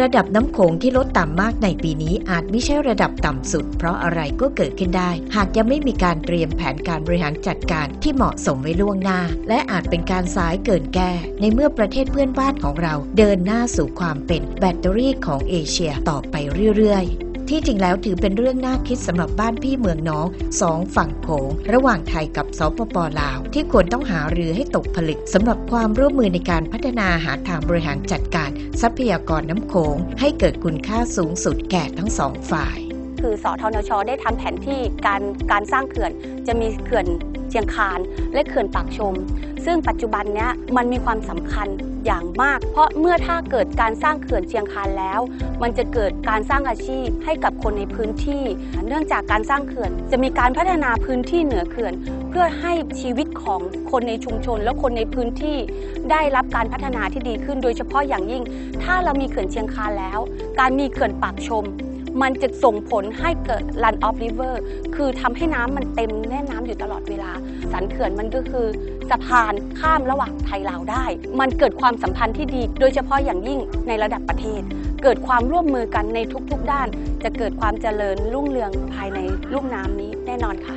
ระดับน้ำโขงที่ลดต่ำมากในปีนี้อาจไม่ใช่ระดับต่ำสุด เพราะอะไรก็เกิดขึ้นได้ หากยังไม่มีการเตรียมแผนการบริหารจัดการที่เหมาะสมไว้ล่วงหน้า และอาจเป็นการสายเกินแก้ ในเมื่อประเทศเพื่อนบ้านของเรา เดินหน้าสู่ความเป็นแบตเตอรี่ของเอเชียต่อไปเรื่อยๆ ที่จริงแล้วถือเป็นเรื่องน่าคิดสำหรับบ้านพี่เมืองน้องสองฝั่งโขงระหว่างไทยกับสปปลาว ที่ควรต้องหารือให้ตกผลึกสำหรับความร่วมมือในการพัฒนาหาทางบริหารจัดการ ทรัพยากรน้ำโขงให้เกิดคุณค่าสูงสุดแก่ทั้งสองฝ่ายคือสอทนช ได้ทำแผนที่การการสร้างเขื่อน จะมีเขื่อนเชียงคานและเขื่อนปากชม ซึ่งปัจจุบันนี้มันมีความสำคัญอย่างมาก เพราะเมื่อถ้าเกิดการสร้างเขื่อนเชียงคานแล้ว มันจะเกิดการสร้างอาชีพให้กับคนในพื้นที่ เนื่องจากการสร้างเขื่อน จะมีการพัฒนาพื้นที่เหนือเขื่อน เพื่อให้ชีวิตของคนในชุมชน และคนในพื้นที่ ได้รับการพัฒนาที่ดีขึ้น โดยเฉพาะอย่างยิ่ง ถ้าเรามีเขื่อนเชียงคานแล้ว การมีเขื่อนปากชม มันจะส่งผลให้เกิด run off river คือทำให้น้ำมันเต็มแน่น้ำอยู่ตลอดเวลา สันเขื่อนมันก็คือสะพานข้ามระหว่างไทยลาวได้ มันเกิดความสัมพันธ์ที่ดี โดยเฉพาะอย่างยิ่งในระดับประเทศ เกิดความร่วมมือกันในทุกๆด้าน จะเกิดความเจริญรุ่งเรืองภายในลุ่มน้ำนี้แน่นอนค่ะ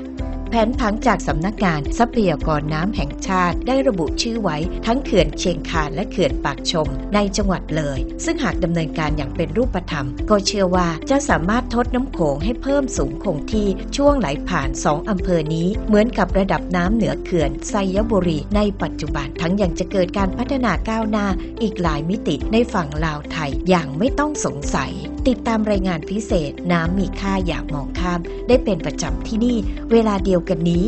ผนผังจากสำนักงานทรัพยากรน้ำแห่งชาติ ได้ระบุชื่อไว้ทั้งเขื่อนเชียงคานและเขื่อนปากชม ในจังหวัดเลย ซึ่งหากดำเนินการอย่างเป็นรูปธรรม ก็เชื่อว่าจะสามารถทดน้ำโขงให้เพิ่มสูงคงที่ช่วงไหลผ่าน 2อำเภอนี้ เหมือนกับระดับน้ำเหนือเขื่อนไซยบุรี ในปัจจุบันทั้งยังจะเกิดการพัฒนาก้าวหน้า อีกหลายมิติในฝั่งลาวไทยอย่างไม่ต้องสงสัย ติดตามรายงานพิเศษน้ำมีค่าอย่ามองข้าม ได้เป็นประจำที่นี่ เวลาเดียวกันนี้